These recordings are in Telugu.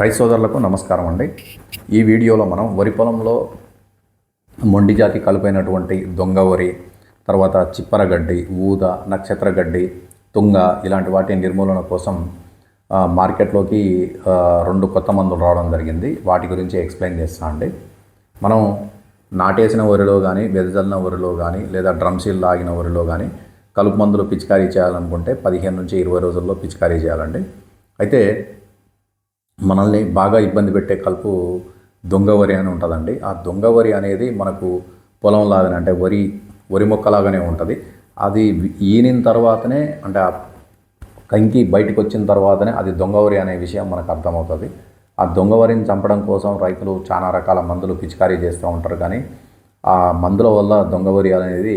రైతు సోదరులకు నమస్కారం అండి. ఈ వీడియోలో మనం వరి పొలంలో మొండి జాతి కలుపైనటువంటి దొంగ వరి తర్వాత చిప్పరగడ్డి ఊద నక్షత్రగడ్డి తుంగ ఇలాంటి వాటి నిర్మూలన కోసం మార్కెట్లోకి రెండు కొత్త మందులు రావడం జరిగింది. వాటి గురించి ఎక్స్ప్లెయిన్ చేస్తా అండి. మనం నాటేసిన వరిలో కానీ వెదజల్లిన వరిలో కానీ లేదా డ్రమ్సీల్ లాగిన వరిలో కానీ కలుపు మందులు పిచికారీ చేయాలనుకుంటే పదిహేను నుంచి ఇరవై రోజుల్లో పిచికారీ చేయాలండి. అయితే మనల్ని బాగా ఇబ్బంది పెట్టే కలుపు దొంగ వరి అని ఉంటుందండి. ఆ దొంగ వరి అనేది మనకు పొలం లాగానే అంటే వరి వరి మొక్కలాగానే ఉంటుంది. అది ఈనిన తర్వాతనే అంటే ఆ కంకి బయటకు వచ్చిన తర్వాతనే అది దొంగ వరి అనే విషయం మనకు అర్థమవుతుంది. ఆ దొంగ వరిని చంపడం కోసం రైతులు చాలా రకాల మందులు పిచికారీ చేస్తూ ఉంటారు కానీ ఆ మందుల వల్ల దొంగ వరి అనేది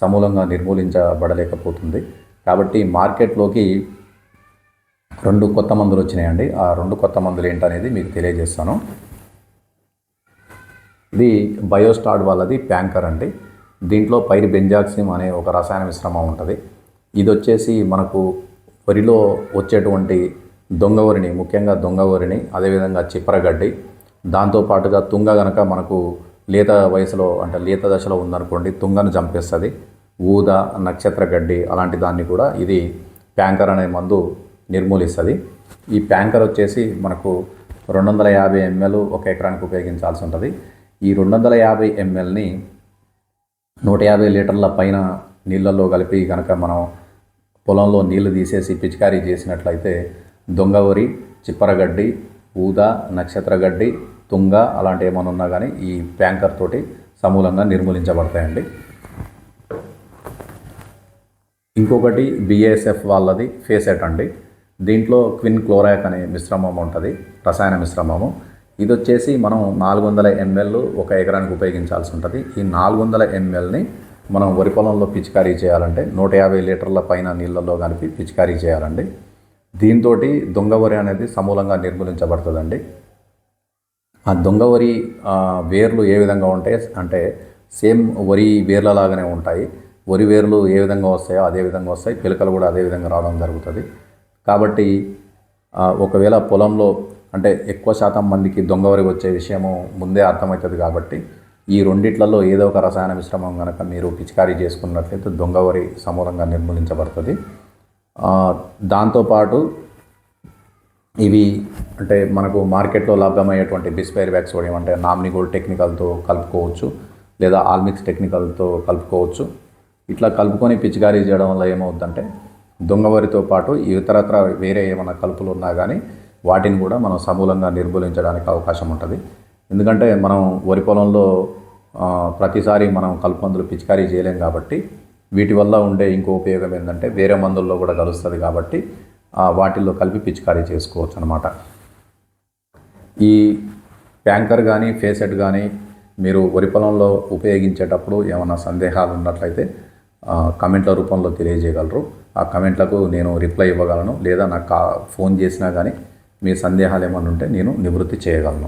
సమూలంగా నిర్మూలించబడలేకపోతుంది. కాబట్టి మార్కెట్లోకి రెండు కొత్త మందులు వచ్చినాయండి. ఆ రెండు కొత్త మందులు ఏంటనేది మీకు తెలియజేస్తాను. ఇది బయోస్టార్డ్ వాళ్ళది ప్యాంకర్ అండి. దీంట్లో పైరు బెంజాక్సిమ్ అనే ఒక రసాయన మిశ్రమం ఉంటుంది. ఇది వచ్చేసి మనకు వరిలో వచ్చేటువంటి దొంగ వరిని ముఖ్యంగా దొంగ వరిని అదేవిధంగా చిప్పరగడ్డి దాంతోపాటుగా తుంగ గనక మనకు లేత వయసులో అంటే లేత దశలో ఉందనుకోండి తుంగను చంపేస్తుంది. ఊద నక్షత్ర గడ్డి అలాంటి దాన్ని కూడా ఇది ప్యాంకర్ అనే మందు నిర్మూలిస్తుంది. ఈ ప్యాంకర్ వచ్చేసి మనకు రెండు వందల యాభై ఎంఎల్ ఒక ఎకరానికి ఉపయోగించాల్సి ఉంటుంది. ఈ రెండు వందల యాభై ఎంఎల్ని నూట యాభై లీటర్ల పైన నీళ్ళల్లో కలిపి కనుక మనం పొలంలో నీళ్ళు తీసేసి పిచికారీ చేసినట్లయితే దొంగవరి చిప్పరగడ్డి ఊద నక్షత్రగడ్డి తుంగ అలాంటి ఏమైనా ఉన్నా కానీ ఈ ప్యాంకర్ తోటి సమూలంగా నిర్మూలించబడతాయండి. ఇంకొకటి బిఎస్ఎఫ్ వాళ్ళది ఫేసెట్ అండి. దీంట్లో క్విన్ క్లోరాక్ అనే మిశ్రమం ఉంటుంది రసాయన మిశ్రమము. ఇది వచ్చేసి మనం నాలుగు వందల ఎంఎల్ ఒక ఎకరానికి ఉపయోగించాల్సి ఉంటుంది. ఈ నాలుగు వందల ఎంఎల్ని మనం వరి పొలంలో పిచికారీ చేయాలంటే నూట యాభై లీటర్ల పైన నీళ్ళల్లో కలిపి పిచికారీ చేయాలండి. దీంతో దొంగ వరి అనేది సమూలంగా నిర్మూలించబడుతుందండి. ఆ దొంగ వరి వేర్లు ఏ విధంగా ఉంటాయి అంటే సేమ్ వరి వేర్ల లాగానే ఉంటాయి. వరి వేర్లు ఏ విధంగా వస్తాయో అదే విధంగా వస్తాయి. పిలకలు కూడా అదే విధంగా రావడం జరుగుతుంది. కాబట్టి ఒకవేళ పొలంలో అంటే ఎక్కువ శాతం మందికి దొంగ వరి వచ్చే విషయము ముందే అర్థమవుతుంది కాబట్టి ఈ రెండిట్లలో ఏదో ఒక రసాయన మిశ్రమం కనుక మీరు పిచికారీ చేసుకున్నట్లయితే దొంగ వరి సమూలంగా నిర్మూలించబడుతుంది. దాంతోపాటు ఇవి అంటే మనకు మార్కెట్లో లభ్యమయ్యేటువంటి బిస్పైర్ బ్యాగ్ సోడియం అంటే నామినిగోల్డ్ టెక్నికల్తో కలుపుకోవచ్చు లేదా ఆల్మిక్స్ టెక్నికల్తో కలుపుకోవచ్చు. ఇట్లా కలుపుకొని పిచికారీ చేయడం వల్ల ఏమవుతుందంటే దొంగవరితో పాటు ఇతరత్ర వేరే ఏమైనా కలుపులు ఉన్నా కానీ వాటిని కూడా మనం సమూలంగా నిర్మూలించడానికి అవకాశం ఉంటుంది. ఎందుకంటే మనం వరి పొలంలో ప్రతిసారి మనం కలుపు మందులు పిచికారీ చేయలేం కాబట్టి వీటి వల్ల ఉండే ఇంకో ఉపయోగం ఏంటంటే వేరే మందుల్లో కూడా కలుస్తుంది కాబట్టి వాటిల్లో కలిపి పిచికారీ చేసుకోవచ్చు అనమాట ఈ ట్యాంకర్ కానీ ఫేసెట్ కానీ మీరు వరి పొలంలో ఉపయోగించేటప్పుడు ఏమైనా సందేహాలు ఉన్నట్లయితే కమెంట్ల రూపంలో తెలియజేయగలరు. ఆ కమెంట్లకు నేను రిప్లై ఇవ్వగలను లేదా నాకు కా ఫోన్ చేసినా కానీ మీ సందేహాలు ఏమైనా ఉంటే నేను నివృత్తి చేయగలను.